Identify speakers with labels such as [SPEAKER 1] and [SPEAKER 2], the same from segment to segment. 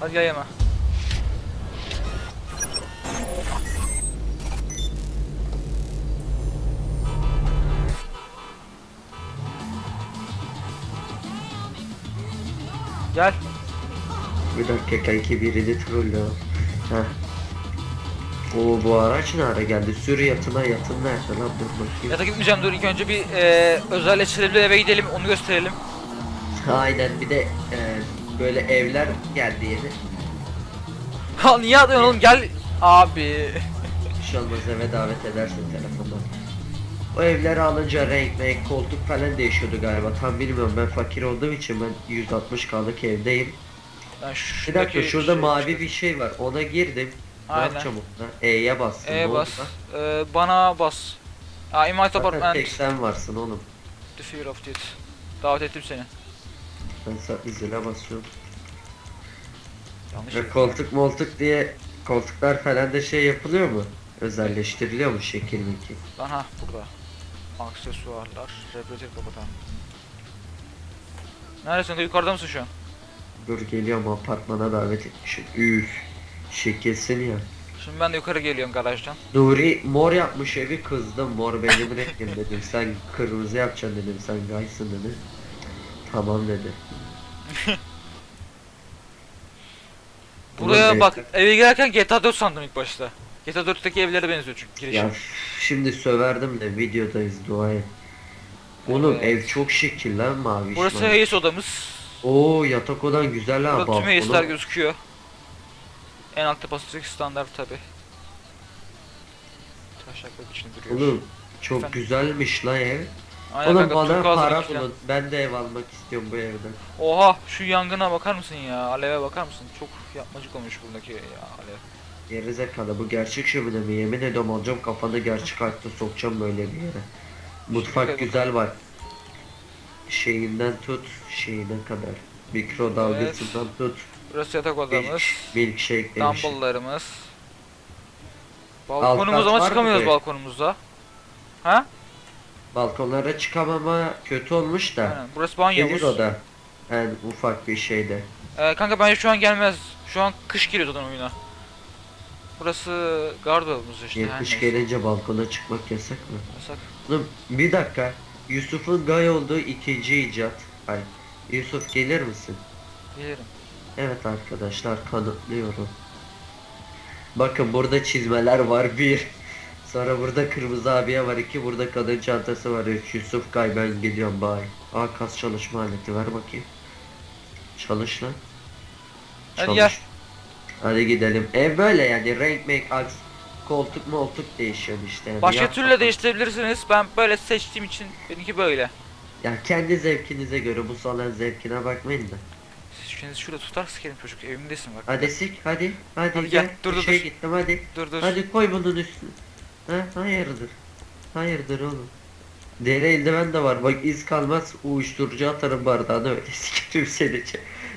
[SPEAKER 1] Hadi gel yeme. Gel.
[SPEAKER 2] Bir dakika kanki birini trollüyor. Heh. Oo bu araç ne ara geldi? Sür yatına yatın nerede lan dur bakayım.
[SPEAKER 1] Yata gitmeyeceğim dur ilk önce bir e, özelleştirelim eve gidelim onu gösterelim.
[SPEAKER 2] Aynen bir de e, böyle evler geldi yeni.
[SPEAKER 1] Ha niye atıyorsun oğlum gel. Abi.
[SPEAKER 2] Bir şey olmaz eve davet edersin telefondan. O evleri alınca renk renk koltuk falan değişiyordu galiba tam bilmiyorum ben fakir olduğum için ben 160k'lık evdeyim.
[SPEAKER 1] Ben
[SPEAKER 2] Bir
[SPEAKER 1] şuradaki
[SPEAKER 2] dakika şurada
[SPEAKER 1] şey-
[SPEAKER 2] mavi bir şey var ona girdim. Ne
[SPEAKER 1] Aynen.
[SPEAKER 2] yapacağım onunla? E'ye bastım. ne
[SPEAKER 1] E
[SPEAKER 2] oldu
[SPEAKER 1] bas.
[SPEAKER 2] lan?
[SPEAKER 1] E, bana bas. Aa, invite
[SPEAKER 2] Zaten
[SPEAKER 1] apartment.
[SPEAKER 2] tek sen varsın oğlum.
[SPEAKER 1] The fear of death. Davet ettim seni.
[SPEAKER 2] Ben sana izine basıyorum.
[SPEAKER 1] Yanlış
[SPEAKER 2] Ve
[SPEAKER 1] yaptım.
[SPEAKER 2] koltuk moltuk diye koltuklar falan da şey yapılıyor mu? Özelleştiriliyor mu şekil meki?
[SPEAKER 1] Lan ha burada. Aksesuarlar. Rebretek kapatan. Neredesin? Yukarıda mısın şu an?
[SPEAKER 2] Dur geliyorum apartmana davet etmişim. Üf. Şekilsin ya.
[SPEAKER 1] Şimdi ben de yukarı geliyorum garajdan.
[SPEAKER 2] Nuri mor yapmış evi kızdım. Mor benim rengim dedim. Sen kırmızı yapacaksın dedim. Sen gaysın dedi. Tamam dedi.
[SPEAKER 1] Buraya bak eve girerken GTA 4 sandım ilk başta. GTA 4'teki evlere benziyor çünkü girişi.
[SPEAKER 2] Ya şimdi söverdim de videodayız dua et. Oğlum ev çok şekil lan mavi.
[SPEAKER 1] Burası
[SPEAKER 2] mavi.
[SPEAKER 1] Hayes odamız.
[SPEAKER 2] Oo yatak odan güzel ha.
[SPEAKER 1] Burada tüm Hayes'ler gözüküyor. En altta pasifik standart tabi. Taşaklar içinde duruyor.
[SPEAKER 2] Oğlum çok
[SPEAKER 1] Efendim?
[SPEAKER 2] güzelmiş lan ev.
[SPEAKER 1] Aynen
[SPEAKER 2] Oğlum
[SPEAKER 1] kanka, Türk ağzı
[SPEAKER 2] para
[SPEAKER 1] falan.
[SPEAKER 2] bulun. Ben de ev almak istiyorum bu evden.
[SPEAKER 1] Oha şu yangına bakar mısın ya? Aleve bakar mısın? Çok yapmacık olmuş buradaki ya alev.
[SPEAKER 2] Gerizekalı bu gerçek şömine mi? Yemin ediyorum alacağım kafanı gerçek hayatta sokacağım böyle bir yere. Mutfak
[SPEAKER 1] Şuraya
[SPEAKER 2] güzel var. Şeyinden tut şeyine kadar. Mikrodalgasından tut.
[SPEAKER 1] Burası yatak odamız.
[SPEAKER 2] Milk, milkshake demiş.
[SPEAKER 1] Dumbbell'larımız. Balkonumuz ama
[SPEAKER 2] var mı
[SPEAKER 1] çıkamıyoruz
[SPEAKER 2] be?
[SPEAKER 1] balkonumuza. Ha?
[SPEAKER 2] Balkonlara çıkamama kötü olmuş da.
[SPEAKER 1] Aynen. Burası
[SPEAKER 2] Gelir
[SPEAKER 1] banyomuz.
[SPEAKER 2] o da. Yani ufak bir şeyde.
[SPEAKER 1] Ee, kanka bence şu an gelmez. Şu an kış giriyor zaten oyuna. Burası gardırobumuz işte. her
[SPEAKER 2] 70
[SPEAKER 1] neyse.
[SPEAKER 2] gelince balkona çıkmak yasak mı?
[SPEAKER 1] Yasak.
[SPEAKER 2] Oğlum bir dakika. Yusuf'un gay olduğu ikinci icat. Ay. Yusuf gelir misin?
[SPEAKER 1] Gelirim.
[SPEAKER 2] Evet arkadaşlar kanıtlıyorum. Bakın burada çizmeler var bir. Sonra burada kırmızı abiye var iki. Burada kadın çantası var üç. Yusuf Gay ben gidiyorum bay. Aa kas çalışma aleti ver bakayım. Çalış lan.
[SPEAKER 1] Hadi gel.
[SPEAKER 2] Hadi gidelim. Ev böyle yani renk make aks. Koltuk moltuk değişiyor işte. Yani
[SPEAKER 1] Başka türlü de değiştirebilirsiniz. Ben böyle seçtiğim için benimki böyle.
[SPEAKER 2] Ya kendi zevkinize göre bu salon zevkine bakmayın da.
[SPEAKER 1] Siz kendinizi şurada tutar sikerim çocuk. Evimdesin bak.
[SPEAKER 2] Hadi sik hadi. Hadi,
[SPEAKER 1] Hadi
[SPEAKER 2] gel.
[SPEAKER 1] gel, dur, dur,
[SPEAKER 2] şey
[SPEAKER 1] dur.
[SPEAKER 2] gittim hadi.
[SPEAKER 1] Dur dur.
[SPEAKER 2] Hadi koy bunun üstüne. Ha, hayırdır? Hayırdır oğlum? Deri eldiven de var. Bak iz kalmaz. Uyuşturucu atarım bardağına öyle sikerim seni.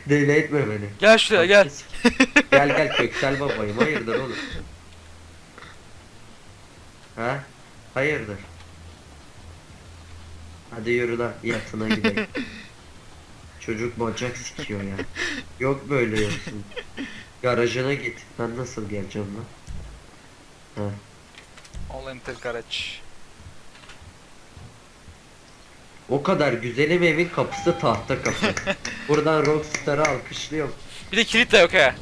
[SPEAKER 2] Deli etme beni.
[SPEAKER 1] Gel şuraya gel.
[SPEAKER 2] gel gel köksel babayım. Hayırdır oğlum? Ha? Hayırdır? Hadi yürü lan yatına gidelim. Çocuk bacak sikiyor ya. Yok böyle yoksun. Garajına git. Ben nasıl geleceğim lan? Ha.
[SPEAKER 1] All enter garage.
[SPEAKER 2] O kadar güzelim evin kapısı tahta kapı. Buradan Rockstar'ı alkışlıyorum.
[SPEAKER 1] Bir de kilit de yok he.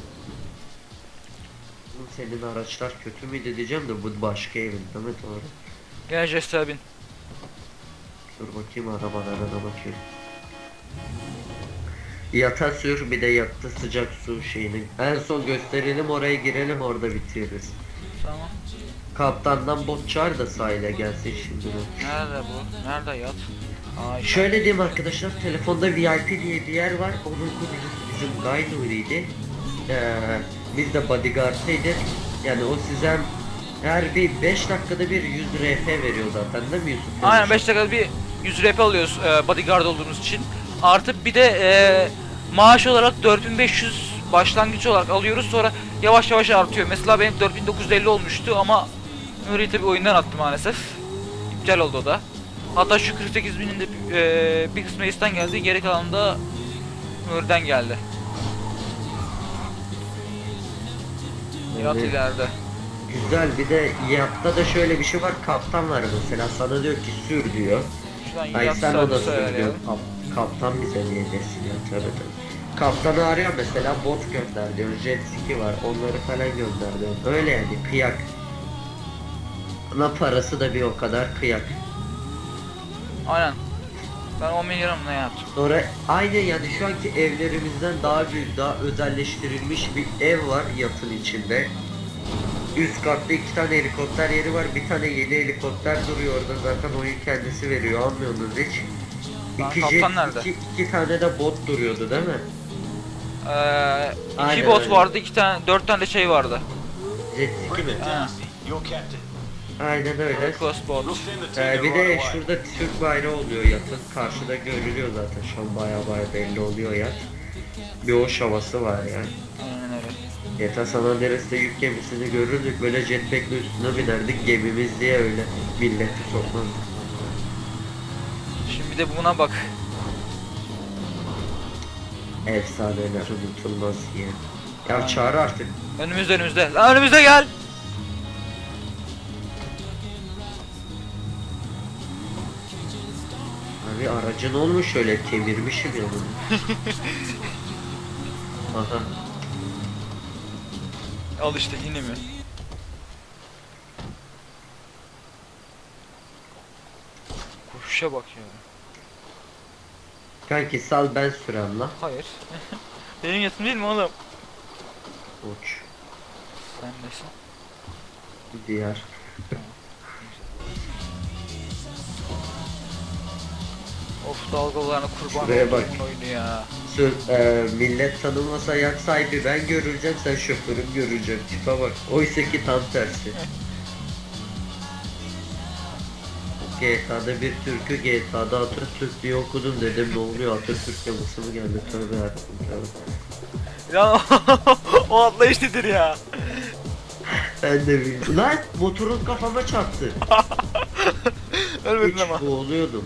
[SPEAKER 2] Oğlum Senin araçlar kötü müydü diyeceğim de bu başka evin mi doğru?
[SPEAKER 1] Gel Jester bin.
[SPEAKER 2] Dur bakayım arabalarına bakıyorum. Yata sür bir de yatta sıcak su şeyini. En son gösterelim oraya girelim orada bitiririz.
[SPEAKER 1] Tamam.
[SPEAKER 2] Kaptandan bot çağır da sahile gelsin şimdi bu.
[SPEAKER 1] Nerede bu? Nerede yat? İşte.
[SPEAKER 2] Şöyle diyeyim arkadaşlar telefonda VIP diye bir yer var. Onun kurucusu bizim Guy Nuri'ydi. Ee, biz de bodyguard'ıydık. Yani o size her bir 5 dakikada bir 100 RP veriyor zaten değil mi Yusuf?
[SPEAKER 1] Aynen 5 dakikada bir 100 RP alıyoruz e, bodyguard olduğumuz için. Artı bir de e, maaş olarak 4500 başlangıç olarak alıyoruz sonra yavaş yavaş artıyor. Mesela benim 4950 olmuştu ama Nuri'yi tabi oyundan attı maalesef. İptal oldu o da. Hatta şu 48 binin de e, bir kısmı Ace'den geldi, geri kalanı da Nuri'den geldi. Yat ileride.
[SPEAKER 2] güzel bir de yatta da şöyle bir şey var. Kaptan var mesela sana diyor ki sür diyor. Ay sen o da sür diyor. Kap, kaptan bize niye desin ya tabii tabii. Kaptanı arıyor mesela bot gönder diyor. Jet ski var onları falan gönder diyor. Öyle yani kıyak. Ama parası da bir o kadar kıyak.
[SPEAKER 1] Aynen. Ben 10 milyonum ne yaptım?
[SPEAKER 2] Sonra aynı yani şu anki evlerimizden daha büyük, daha özelleştirilmiş bir ev var yatın içinde. Üst katta iki tane helikopter yeri var. Bir tane yeni helikopter duruyor orada zaten oyun kendisi veriyor. Almıyorsunuz hiç.
[SPEAKER 1] Lan
[SPEAKER 2] İki,
[SPEAKER 1] kaptan
[SPEAKER 2] jet-
[SPEAKER 1] nerede?
[SPEAKER 2] iki, iki tane de bot duruyordu değil mi?
[SPEAKER 1] Ee, iki
[SPEAKER 2] Aynen
[SPEAKER 1] bot
[SPEAKER 2] öyle.
[SPEAKER 1] vardı, iki tane, dört tane de şey vardı.
[SPEAKER 2] Jet ski mi?
[SPEAKER 1] Ha.
[SPEAKER 3] Your captain.
[SPEAKER 2] Aynen öyle. Ee, bir de şurada Türk bayrağı oluyor yatın. Karşıda görülüyor zaten. Şu an baya baya belli oluyor yat. Bir hoş havası var yani.
[SPEAKER 1] Aynen öyle.
[SPEAKER 2] Yeta San Andreas'ta yük gemisini görürdük böyle jetpack'le üstüne binerdik gemimiz diye öyle milleti sokmazdık.
[SPEAKER 1] Şimdi de buna bak.
[SPEAKER 2] Efsaneler unutulmaz diye. Ya çağır artık.
[SPEAKER 1] Önümüzde önümüzde. Lan önümüzde gel.
[SPEAKER 2] Abi aracın olmuş şöyle kemirmişim ya bunu. Aha.
[SPEAKER 1] Al işte yine mi? Koşuşa bak ya.
[SPEAKER 2] Kanki sal ben sürem la.
[SPEAKER 1] Hayır. Benim yatım değil mi oğlum?
[SPEAKER 2] Uç.
[SPEAKER 1] Sen nesin?
[SPEAKER 2] Diğer.
[SPEAKER 1] Of dalgalarına kurban
[SPEAKER 2] Şuraya bak.
[SPEAKER 1] oyunu ya.
[SPEAKER 2] Sür, e, millet tanımasa yak sahibi ben görüleceğim sen şoförüm görülecek tipe bak. Oysa ki tam tersi. GTA'da bir türkü GTA'da Atatürk diye okudum dedim ne oluyor Atatürk yaması mı geldi tövbe yarabbim tövbe.
[SPEAKER 1] Ya o atlayış nedir ya?
[SPEAKER 2] Ben de bilmiyorum. Lan motorun kafama çarptı.
[SPEAKER 1] Ölmedin
[SPEAKER 2] Hiç
[SPEAKER 1] ama.
[SPEAKER 2] boğuluyordum.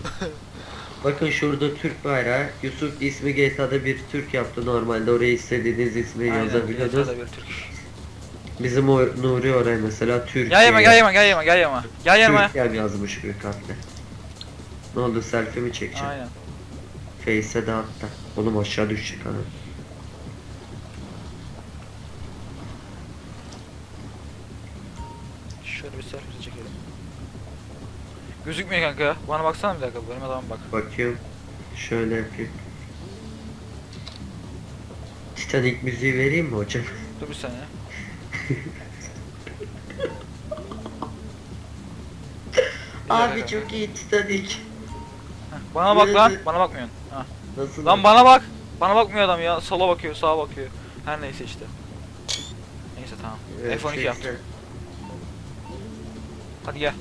[SPEAKER 2] Bakın şurada Türk bayrağı. Yusuf ismi GTA'da bir Türk yaptı normalde oraya istediğiniz ismi
[SPEAKER 1] Aynen,
[SPEAKER 2] yazabiliyordunuz.
[SPEAKER 1] Bir Türk.
[SPEAKER 2] Bizim o Nuri oraya mesela Türkiye.
[SPEAKER 1] Gel yanıma gel yanıma gel yanıma gel yanıma. Gel yanıma.
[SPEAKER 2] Türkiye'm yazmış büyük harfle. Ne oldu selfie mi çekeceğim?
[SPEAKER 1] Aynen.
[SPEAKER 2] Face'e de hatta. Oğlum aşağı düşecek ana.
[SPEAKER 1] Gözükmüyor kanka ya. Bana baksana bir dakika benim adama bak.
[SPEAKER 2] Bakıyorum. Şöyle yapayım. Titanic müziği vereyim mi hocam?
[SPEAKER 1] Dur bir saniye.
[SPEAKER 2] Abi çok iyi Titanic.
[SPEAKER 1] Heh, Bana bak lan. Bana bakmıyorsun. Ha.
[SPEAKER 2] Nasıl?
[SPEAKER 1] Lan bana bak. Bana bakmıyor adam ya. Sola bakıyor, sağa bakıyor. Her neyse işte. Neyse tamam.
[SPEAKER 2] Evet,
[SPEAKER 1] F12
[SPEAKER 2] şey-
[SPEAKER 1] yaptım. Hadi gel.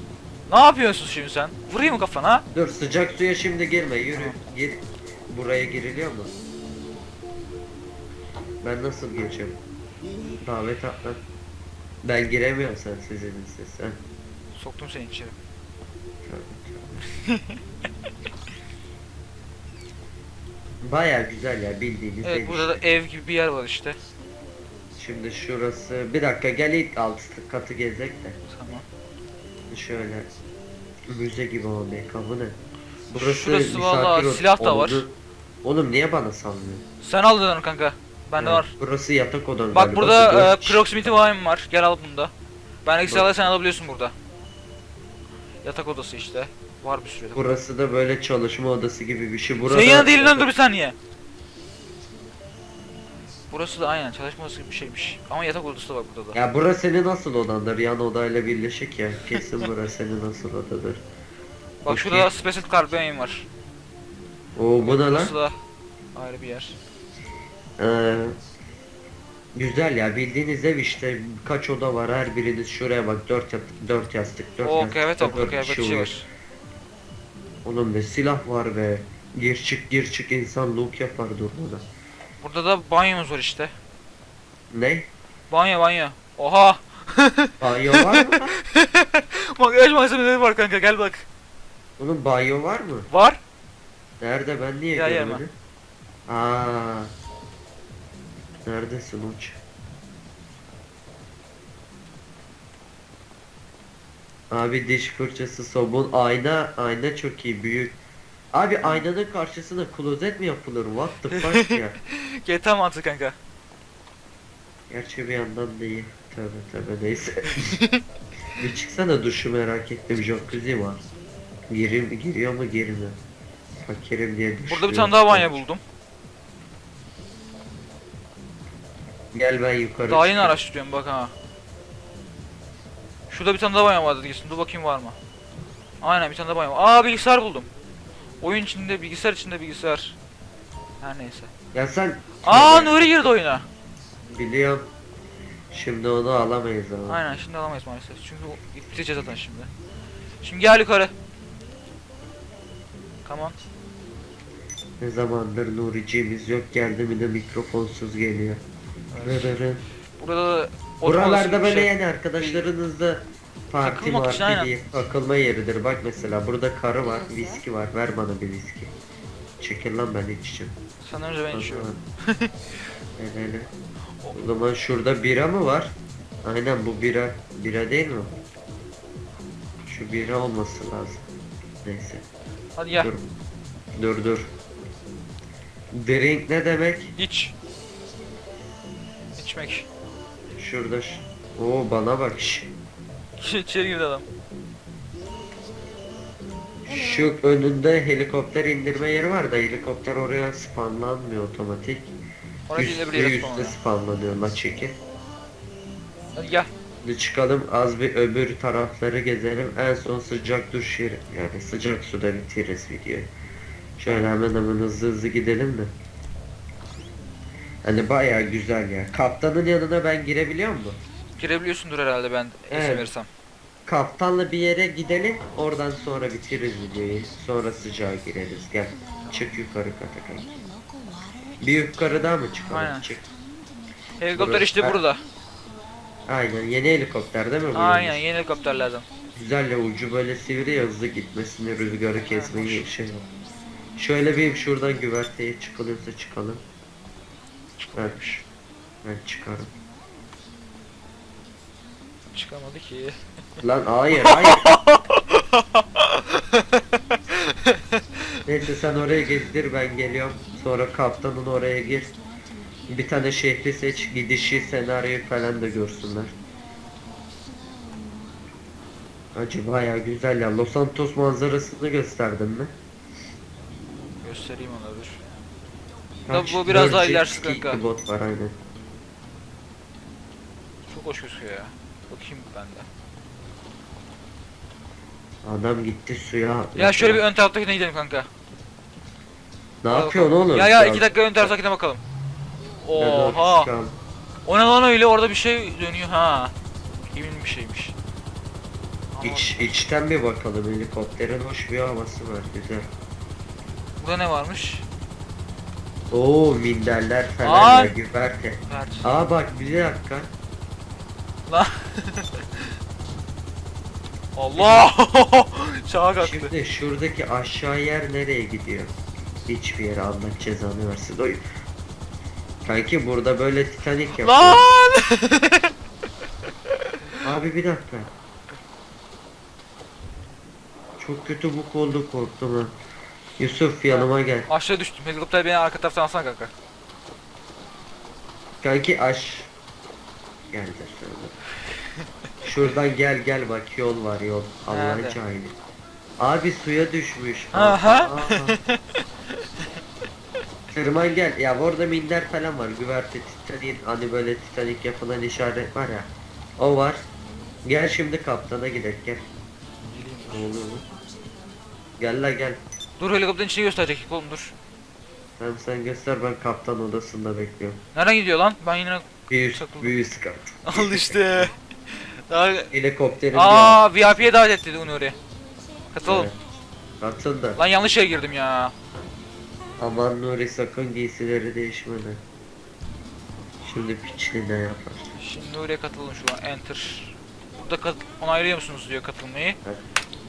[SPEAKER 1] Ne yapıyorsun şimdi sen? Vurayım mı kafana?
[SPEAKER 2] Dur sıcak suya şimdi girme yürü. Gir. Buraya giriliyor mu? Ben nasıl gireceğim? Davet at lan. Ben giremiyorum sen sizin sen.
[SPEAKER 1] Soktum seni içeri.
[SPEAKER 2] Baya güzel ya bildiğiniz
[SPEAKER 1] Evet
[SPEAKER 2] ev
[SPEAKER 1] burada da
[SPEAKER 2] işte.
[SPEAKER 1] ev gibi bir yer var işte.
[SPEAKER 2] Şimdi şurası bir dakika gel ilk alt katı gezek de.
[SPEAKER 1] Tamam.
[SPEAKER 2] Şöyle müze gibi o mekanı ne? Burası
[SPEAKER 1] Şurası
[SPEAKER 2] misafir od-
[SPEAKER 1] silah da var.
[SPEAKER 2] odanı- Oğlum niye bana sallıyorsun?
[SPEAKER 1] Sen al dedin onu kanka. Bende
[SPEAKER 2] Evet,
[SPEAKER 1] var.
[SPEAKER 2] Burası yatak odan
[SPEAKER 1] Bak
[SPEAKER 2] galiba.
[SPEAKER 1] burada
[SPEAKER 2] Dört
[SPEAKER 1] e,
[SPEAKER 2] kişi.
[SPEAKER 1] proximity wine var. Gel al bunu da. Ben ekstraları sen alabiliyorsun burada. Yatak odası işte. Var bir sürü.
[SPEAKER 2] Burası da böyle çalışma odası gibi bir şey. Burada
[SPEAKER 1] Senin yanında lan dur bir saniye. Burası da aynen çalışma odası gibi bir şeymiş. Ama yatak odası da var burada da.
[SPEAKER 2] Ya burası senin nasıl odandır? Yan odayla birleşik ya. Kesin burası senin nasıl odadır.
[SPEAKER 1] Bak şurada
[SPEAKER 2] Okey.
[SPEAKER 1] special carbine var.
[SPEAKER 2] Oo bu ne lan?
[SPEAKER 1] Burası da ayrı bir yer.
[SPEAKER 2] Ee, güzel ya bildiğiniz ev işte kaç oda var her biriniz şuraya bak dört, yat dört yastık dört
[SPEAKER 1] O
[SPEAKER 2] yastık
[SPEAKER 1] kıyafet
[SPEAKER 2] da dört
[SPEAKER 1] kıyafet şey
[SPEAKER 2] uyur.
[SPEAKER 1] var.
[SPEAKER 2] Oğlum ne silah var be. Gir çık gir çık insan look yapar durmadan.
[SPEAKER 1] Burada da banyomuz var işte.
[SPEAKER 2] Ne?
[SPEAKER 1] Banyo banyo. Oha.
[SPEAKER 2] Banyo var mı?
[SPEAKER 1] Makyaj malzemeleri var kanka gel bak.
[SPEAKER 2] Oğlum banyo var mı?
[SPEAKER 1] Var.
[SPEAKER 2] Nerede ben niye
[SPEAKER 1] Gel
[SPEAKER 2] görmedim? Aa. Neredesin uç? Abi diş fırçası, sabun, ayna, ayna çok iyi büyük. Abi aynanın karşısına klozet mi yapılır? What the fuck ya?
[SPEAKER 1] GTA mantığı kanka.
[SPEAKER 2] Gerçi bir yandan da iyi. Tövbe tövbe neyse. bir çıksana duşu merak ettim. Jacuzzi var. Girim, giriyor mu girmiyor. Fakirim diye duş.
[SPEAKER 1] Burada bir tane daha banyo buldum.
[SPEAKER 2] Gel ben yukarı
[SPEAKER 1] Daha yeni
[SPEAKER 2] çıkayım.
[SPEAKER 1] araştırıyorum bak ha. Şurada bir tane daha banyo vardı diyorsun. Dur bakayım var mı? Aynen bir tane daha banyo var. Aa bilgisayar buldum. Oyun içinde bilgisayar içinde bilgisayar. Her neyse.
[SPEAKER 2] Ya sen...
[SPEAKER 1] Aa Nuri girdi oyuna.
[SPEAKER 2] Biliyorum. Şimdi onu alamayız ama.
[SPEAKER 1] Aynen şimdi alamayız maalesef. Çünkü o biteceğiz zaten şimdi. Şimdi gel yukarı. Come on.
[SPEAKER 2] Ne zamandır Nuriciğimiz yok geldi mi de mikrofonsuz geliyor. Rırırı.
[SPEAKER 1] Burada da
[SPEAKER 2] Buralarda
[SPEAKER 1] oturma
[SPEAKER 2] böyle
[SPEAKER 1] şey.
[SPEAKER 2] yani arkadaşlarınızla parti
[SPEAKER 1] Takılmak için,
[SPEAKER 2] marti
[SPEAKER 1] aynen.
[SPEAKER 2] takılma yeridir. Bak mesela burada karı var, viski var. Ver bana bir viski. Çekil lan ben içeceğim.
[SPEAKER 1] Sen önce ben içiyorum.
[SPEAKER 2] Hele hele. O zaman şurada bira mı var? Aynen bu bira. Bira değil mi? Şu bira olması lazım. Neyse.
[SPEAKER 1] Hadi gel.
[SPEAKER 2] Dur. Dur dur. Drink ne demek?
[SPEAKER 1] İç. İçmek.
[SPEAKER 2] Şurada. ş- Oo bana bak. şş.
[SPEAKER 1] İçeri girdi adam.
[SPEAKER 2] Şu önünde helikopter indirme yeri var da helikopter oraya spawnlanmıyor otomatik.
[SPEAKER 1] Oraya
[SPEAKER 2] Üstte
[SPEAKER 1] gidebiliriz
[SPEAKER 2] üstte
[SPEAKER 1] sonra.
[SPEAKER 2] spawnlanıyor la çeki.
[SPEAKER 1] Hadi gel.
[SPEAKER 2] Bir çıkalım az bir öbür tarafları gezelim. En son sıcak duş yeri. Yani sıcak suda bitiririz videoyu. Şöyle hemen hemen hızlı hızlı gidelim de. Hani bayağı güzel ya. Kaptanın yanına ben girebiliyor muyum?
[SPEAKER 1] Girebiliyorsundur herhalde ben
[SPEAKER 2] Evet.
[SPEAKER 1] izin verirsem.
[SPEAKER 2] Kaptanla bir yere gidelim. Oradan sonra bitiririz videoyu. Sonra sıcağa gireriz. Gel. Çık yukarı kata kanka. Bir yukarı daha mı çıkalım?
[SPEAKER 1] Aynen.
[SPEAKER 2] Çık.
[SPEAKER 1] Helikopter
[SPEAKER 2] Burası-
[SPEAKER 1] işte
[SPEAKER 2] Ha.
[SPEAKER 1] burada.
[SPEAKER 2] Aynen yeni helikopter değil mi bu?
[SPEAKER 1] Aynen
[SPEAKER 2] yalnız?
[SPEAKER 1] yeni helikopterlerden.
[SPEAKER 2] Güzel ya ucu böyle sivri ya hızlı gitmesini rüzgarı kesmeyi şey yap. Şöyle bir şuradan güverteye çıkılıyorsa çıkalım. Evet. Ben çıkarım.
[SPEAKER 1] Çıkamadı ki.
[SPEAKER 2] Lan hayır hayır. Neyse sen oraya gezdir ben geliyorum. Sonra kaptanın oraya gir. Bir tane şehri seç, gidişi, senaryoyu falan da görsünler. Acı bayağı güzel ya. Los Santos manzarasını gösterdin mi?
[SPEAKER 1] Göstereyim ona dur.
[SPEAKER 2] Kaç-
[SPEAKER 1] bu biraz daha ilerisi kanka.
[SPEAKER 2] bot var aynen.
[SPEAKER 1] Çok hoş gözüküyor ya. Bakayım ben de.
[SPEAKER 2] Adam gitti suya.
[SPEAKER 1] Ya şöyle bir ön taraftakine gidelim kanka.
[SPEAKER 2] Ne yapıyorsun oğlum?
[SPEAKER 1] Ya ya iki dakika ön taraftakine bakalım. Oha.
[SPEAKER 2] çıkalım.
[SPEAKER 1] O ne lan öyle orada bir şey dönüyor ha. Kimin bir şeymiş. Ama
[SPEAKER 2] İç, içten bir bakalım helikopterin hoş bir havası var güzel.
[SPEAKER 1] Burada ne varmış?
[SPEAKER 2] Oo minderler falan
[SPEAKER 1] Aa!
[SPEAKER 2] ya güverte.
[SPEAKER 1] Ver.
[SPEAKER 2] Aa bak bir dakika.
[SPEAKER 1] Lan. Allah! Çağa kalktı.
[SPEAKER 2] Şimdi şuradaki aşağı yer nereye gidiyor? Hiçbir yere Allah cezanı versin. Oy. Kanki burada böyle Titanic yapıyor.
[SPEAKER 1] Lan!
[SPEAKER 2] Abi bir dakika. Çok kötü bu oldu korktum ha. Yusuf yanıma gel.
[SPEAKER 1] Aşağı düştüm. Helikopter beni arka taraftan alsana kanka.
[SPEAKER 2] Kanki aş. Gel de. Şuradan gel gel bak yol var yol. Allah'ın
[SPEAKER 1] Nerede?
[SPEAKER 2] cahili. Abi suya düşmüş.
[SPEAKER 1] Aha.
[SPEAKER 2] Tırman gel. Ya orada minder falan var. Güverte Titanic hani böyle Titanic yapılan işaret var ya. O var. Gel şimdi kaptana gidelim gel. Ne oluyor lan? Gel la gel.
[SPEAKER 1] Dur helikopterin içini gösterecek oğlum dur.
[SPEAKER 2] Tamam sen göster ben kaptan odasında bekliyorum.
[SPEAKER 1] Nereden gidiyor lan? Ben yine
[SPEAKER 2] Bir üst,
[SPEAKER 1] Takıldım.
[SPEAKER 2] bir üst kat.
[SPEAKER 1] al işte. Daha...
[SPEAKER 2] Helikopterin bir
[SPEAKER 1] Aa VIP'ye davet etti onu oraya. Katılalım.
[SPEAKER 2] Evet. Katıldı.
[SPEAKER 1] Lan yanlış yere girdim ya.
[SPEAKER 2] Aman Nuri sakın giysileri değişmeden. Şimdi piçli ne yapar?
[SPEAKER 1] Şimdi oraya katılalım şu an. Enter. Burada kat onaylıyor musunuz diyor katılmayı.
[SPEAKER 2] Evet.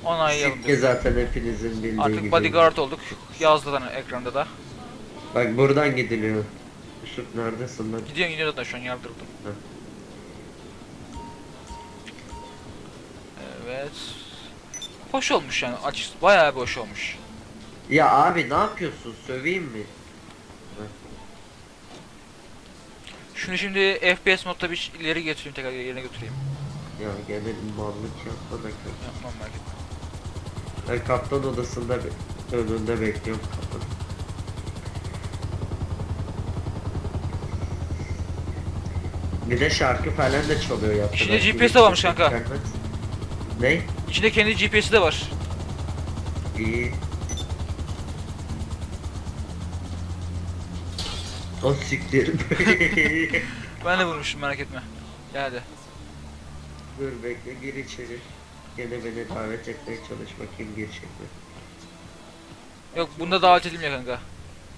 [SPEAKER 1] Onaylayalım diyor.
[SPEAKER 2] zaten hepinizin bildiği gibi.
[SPEAKER 1] Artık bodyguard olduk. Yazdı zaten ekranda da.
[SPEAKER 2] Bak buradan gidiliyor. Yusuf neredesin lan?
[SPEAKER 1] Gidiyor gidiyor zaten şu an yardırdım.
[SPEAKER 2] Hı.
[SPEAKER 1] Evet. Hoş olmuş yani aç bayağı bir hoş olmuş.
[SPEAKER 2] Ya abi ne yapıyorsun? Söveyim mi?
[SPEAKER 1] Şunu şimdi FPS modda bir ileri götüreyim tekrar yerine götüreyim.
[SPEAKER 2] Ya gene mallık yapma da kanka.
[SPEAKER 1] Yapmam.
[SPEAKER 2] Ben kaptan odasında önünde bekliyorum kaptan. Bir de şarkı falan da çalıyor yaptılar.
[SPEAKER 1] İçinde GPS de varmış kanka.
[SPEAKER 2] Ne?
[SPEAKER 1] İçinde kendi GPS'i de var.
[SPEAKER 2] İyi. O siktir.
[SPEAKER 1] Ben de vurmuşum merak etme. Gel hadi.
[SPEAKER 2] Dur bekle gir içeri. Gene beni davet etmeye çalış bakayım girecek mi?
[SPEAKER 1] Yok bunda davet edilmiyor kanka.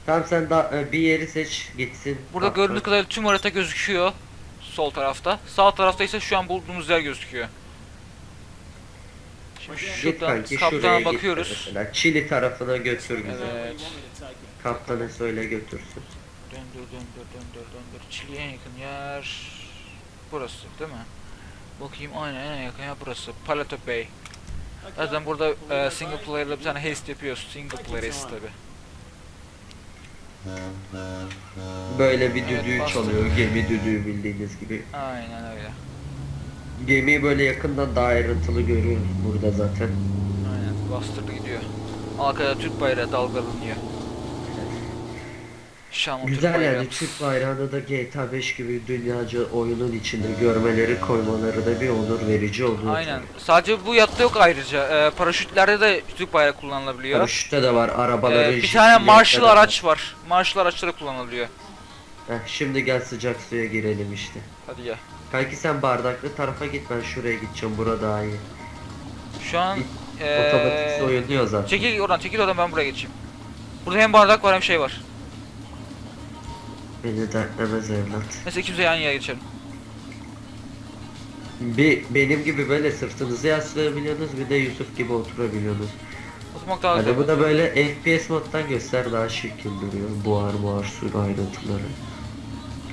[SPEAKER 2] Tamam sen da e, bir yeri seç gitsin.
[SPEAKER 1] Burada
[SPEAKER 2] Kaptan.
[SPEAKER 1] gördüğünüz kadarıyla tüm harita gözüküyor. Sol tarafta. Sağ tarafta ise şu an bulduğumuz yer gözüküyor. Şimdi
[SPEAKER 2] Git
[SPEAKER 1] şuradan
[SPEAKER 2] kanki şuraya
[SPEAKER 1] kaptana
[SPEAKER 2] git
[SPEAKER 1] bakıyoruz.
[SPEAKER 2] mesela. Çili tarafına götür bizi.
[SPEAKER 1] Evet.
[SPEAKER 2] Kaptana söyle götürsün.
[SPEAKER 1] Döndür döndür döndür döndür. Çili'ye en yakın yer burası değil mi? Bakayım aynen en yakın yer burası. Paleto Bay. Zaten burada e, single player'la bir tane haste yapıyoruz. Single player haste tabi.
[SPEAKER 2] Böyle bir
[SPEAKER 1] Evet,
[SPEAKER 2] düdüğü
[SPEAKER 1] bastım.
[SPEAKER 2] çalıyor. Gemi düdüğü bildiğiniz gibi.
[SPEAKER 1] Aynen öyle.
[SPEAKER 2] Gemiyi böyle yakından daha ayrıntılı görüyoruz burada zaten.
[SPEAKER 1] Aynen bastırdı gidiyor. Arkada Türk bayrağı dalgalanıyor. Şam
[SPEAKER 2] Güzel yani Türk bayrağını da GTA 5 gibi dünyaca oyunun içinde görmeleri koymaları da bir onur verici oluyor.
[SPEAKER 1] Aynen. Sadece bu yatta yok ayrıca. E, paraşütlerde de Türk bayrağı kullanılabiliyor.
[SPEAKER 2] Paraşütte de var arabaların
[SPEAKER 1] E, bir tane marshal
[SPEAKER 2] de var.
[SPEAKER 1] araç var. Marshal araçları kullanılıyor.
[SPEAKER 2] Heh, şimdi gel sıcak suya girelim işte.
[SPEAKER 1] Hadi gel.
[SPEAKER 2] Kanki sen bardaklı tarafa git ben şuraya gideceğim bura daha iyi.
[SPEAKER 1] Şu an
[SPEAKER 2] Otomatik
[SPEAKER 1] eee
[SPEAKER 2] soyuluyor zaten.
[SPEAKER 1] çekil oradan çekil oradan ben buraya geçeyim. Burada hem bardak var hem şey var.
[SPEAKER 2] Beni dertlemez evlat.
[SPEAKER 1] Neyse ikimize yan yana geçelim.
[SPEAKER 2] Bir benim gibi böyle sırtınızı yaslayabiliyorsunuz bir de Yusuf gibi oturabiliyorsunuz.
[SPEAKER 1] Oturmak daha güzel.
[SPEAKER 2] bu da böyle FPS moddan göster daha şekil duruyor. Buhar buhar su ayrıntıları.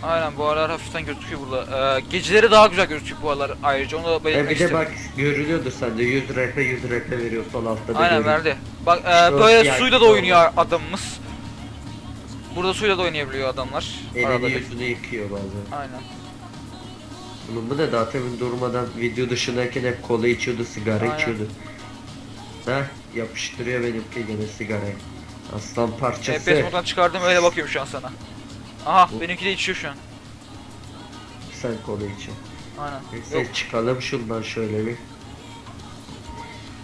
[SPEAKER 1] Aynen bu aralar hafiften gözüküyor burada. Eee geceleri daha güzel gözüküyor bu aralar ayrıca onu da
[SPEAKER 2] E
[SPEAKER 1] belirtmek
[SPEAKER 2] bir de bak görülüyordu sende 100 rp 100 rp veriyor sol altta da
[SPEAKER 1] Aynen
[SPEAKER 2] görüyor.
[SPEAKER 1] verdi. Bak
[SPEAKER 2] o
[SPEAKER 1] böyle
[SPEAKER 2] siyah
[SPEAKER 1] suyla da oynuyor adamımız. Burada suyla da oynayabiliyor adamlar. Arada
[SPEAKER 2] Elini
[SPEAKER 1] bir.
[SPEAKER 2] yüzünü yıkıyor bazen.
[SPEAKER 1] Aynen.
[SPEAKER 2] Bunun bu da daha tabii durmadan video dışındayken hep kola içiyordu sigara
[SPEAKER 1] Aynen.
[SPEAKER 2] içiyordu. Heh yapıştırıyor benimki gene sigarayı. Aslan parçası.
[SPEAKER 1] FPS moddan çıkardım öyle bakıyorum şu an sana. Aha
[SPEAKER 2] Bu-
[SPEAKER 1] benimki de içiyor şu an.
[SPEAKER 2] Sen kola için.
[SPEAKER 1] Aynen.
[SPEAKER 2] Neyse
[SPEAKER 1] Yok
[SPEAKER 2] çıkalım şundan şöyle bir.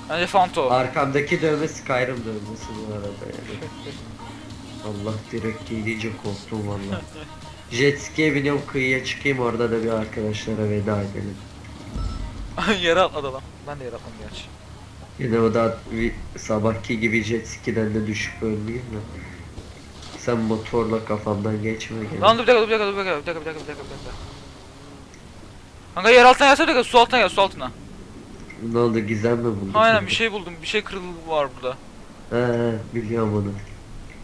[SPEAKER 1] bence Fanto.
[SPEAKER 2] Arkamdaki dövme Skyrim dövmesi bu arada yani. Allah direkt gelince korktum valla. Jet ski'ye biniyorum kıyıya çıkayım orada da bir arkadaşlara veda edelim.
[SPEAKER 1] yere atladı adam. Ben de yere atladım gerçi.
[SPEAKER 2] Yine o da bir sabahki gibi jet ski'den de düşüp ölmeyeyim de. Sen motorla kafamdan geçme gene.
[SPEAKER 1] Lan dur bir dakika dur bir dakika dur bir dakika bir dakika bir dakika bir dakika bir dakika. Kanka yer altına gelsene bir dakika su altına gel su altına.
[SPEAKER 2] Ne oldu gizem mi buldun?
[SPEAKER 1] Aynen bir şey buldum bir şey kırıldı var burada.
[SPEAKER 2] He biliyorum onu.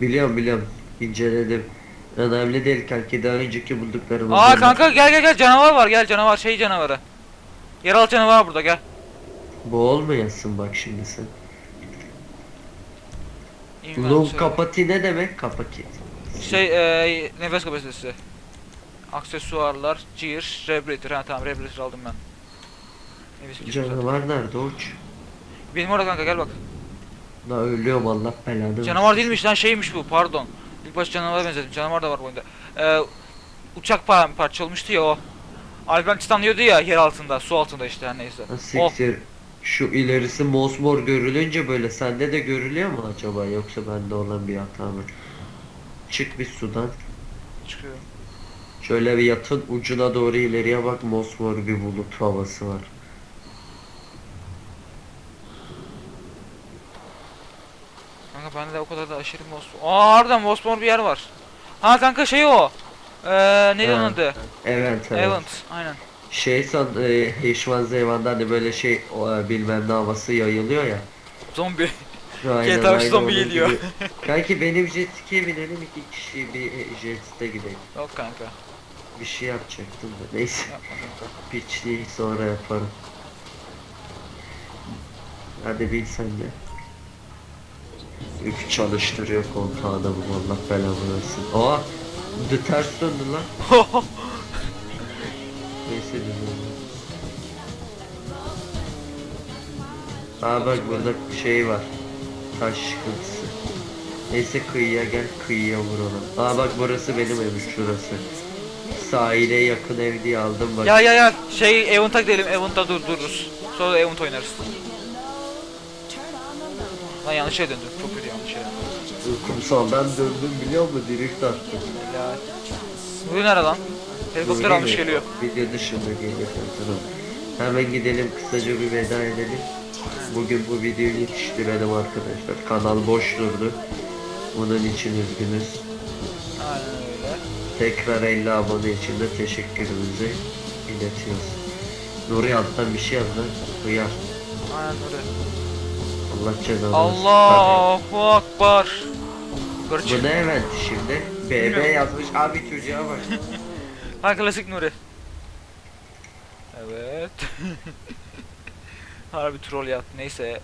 [SPEAKER 2] Biliyorum biliyorum. İnceledim. Önemli değil kanki daha önceki bulduklarımız.
[SPEAKER 1] Aa kanka gel gel gel canavar var gel canavar şey canavarı. Yeraltı canavar var burada gel.
[SPEAKER 2] Bu olmayasın bak şimdi sen. Lung
[SPEAKER 1] söyleyeyim.
[SPEAKER 2] kapati ne demek? Kapaki.
[SPEAKER 1] Şey eee nefes kapasitesi. Aksesuarlar, cheer, rebreather. Ha tamam rebreather aldım ben. Nefes.
[SPEAKER 2] Canavar nerede uç?
[SPEAKER 1] Benim orada kanka gel bak.
[SPEAKER 2] La ölüyorum Allah belanı. versin.
[SPEAKER 1] Canavar değilmiş lan şeymiş bu pardon. İlk başta canavara benzedim. Canavar da var bu oyunda. Ee, uçak par parça olmuştu ya o. Alpen titanlıyordu ya yer altında, su altında işte her neyse.
[SPEAKER 2] Ha, Siktir. Şu ilerisi mosmor görülünce böyle sende de görülüyor mu acaba yoksa bende olan bir hata mı? Çık bir sudan.
[SPEAKER 1] çıkıyor.
[SPEAKER 2] Şöyle bir yatın ucuna doğru ileriye bak mosmor bir bulut havası var.
[SPEAKER 1] Kanka bende de o kadar da aşırı mosmor. Aa harbiden mosmor bir yer var. Ha kanka şey o. Ee, neydi onun adı?
[SPEAKER 2] Evet evet.
[SPEAKER 1] Event. Aynen.
[SPEAKER 2] Şey san e, Heşman Zeyvan'da hani böyle şey o, e, bilmem ne havası yayılıyor ya.
[SPEAKER 1] Zombi.
[SPEAKER 2] Aynen,
[SPEAKER 1] GTA
[SPEAKER 2] aynen
[SPEAKER 1] zombi
[SPEAKER 2] onun
[SPEAKER 1] geliyor.
[SPEAKER 2] gibi. Kanki benim jet ski'ye binelim iki kişi bir e, jet ski'e gidelim.
[SPEAKER 1] Yok kanka.
[SPEAKER 2] Bir şey yapacaktım da neyse.
[SPEAKER 1] Yapma kanka.
[SPEAKER 2] Piçliği sonra yaparım. Hadi bil sen de. Üf çalıştırıyor koltuğu adamım Allah belamı versin. Oha! The ters döndü lan. Neyse dönüyorum. Aa bak burada şey var. Taş çıkıntısı. Neyse kıyıya gel kıyıya vur ona. Aa bak burası benim evim şurası. Sahile yakın ev diye aldım bak.
[SPEAKER 1] ya ya ya şey Event'a gidelim. Event'ta dur dururuz. Sonra da Event oynarız. Lan yanlış yere döndüm. Döndüm.
[SPEAKER 2] Kumsaldan döndüm biliyor musun? Drift attım.
[SPEAKER 1] Bu nere lan? Helikopter almış
[SPEAKER 2] mi?
[SPEAKER 1] geliyor.
[SPEAKER 2] Video dışında geliyor tamam. Hemen gidelim kısaca bir veda edelim. Bugün bu videoyu yetiştirelim arkadaşlar. Kanal boş durdu. Bunun için üzgünüz.
[SPEAKER 1] Aynen öyle.
[SPEAKER 2] Tekrar 50 abone için de teşekkürümüzü iletiyoruz. Nuri alttan bir şey yaz lan. Hıyar.
[SPEAKER 1] Aynen öyle.
[SPEAKER 2] Allah cezanı
[SPEAKER 1] Allahu Akbar. Yukarı
[SPEAKER 2] Bu
[SPEAKER 1] çık.
[SPEAKER 2] ne event şimdi? BB yazmış abi çocuğa bak.
[SPEAKER 1] Ha klasik Nuri. Evet. Harbi troll yaptı. Neyse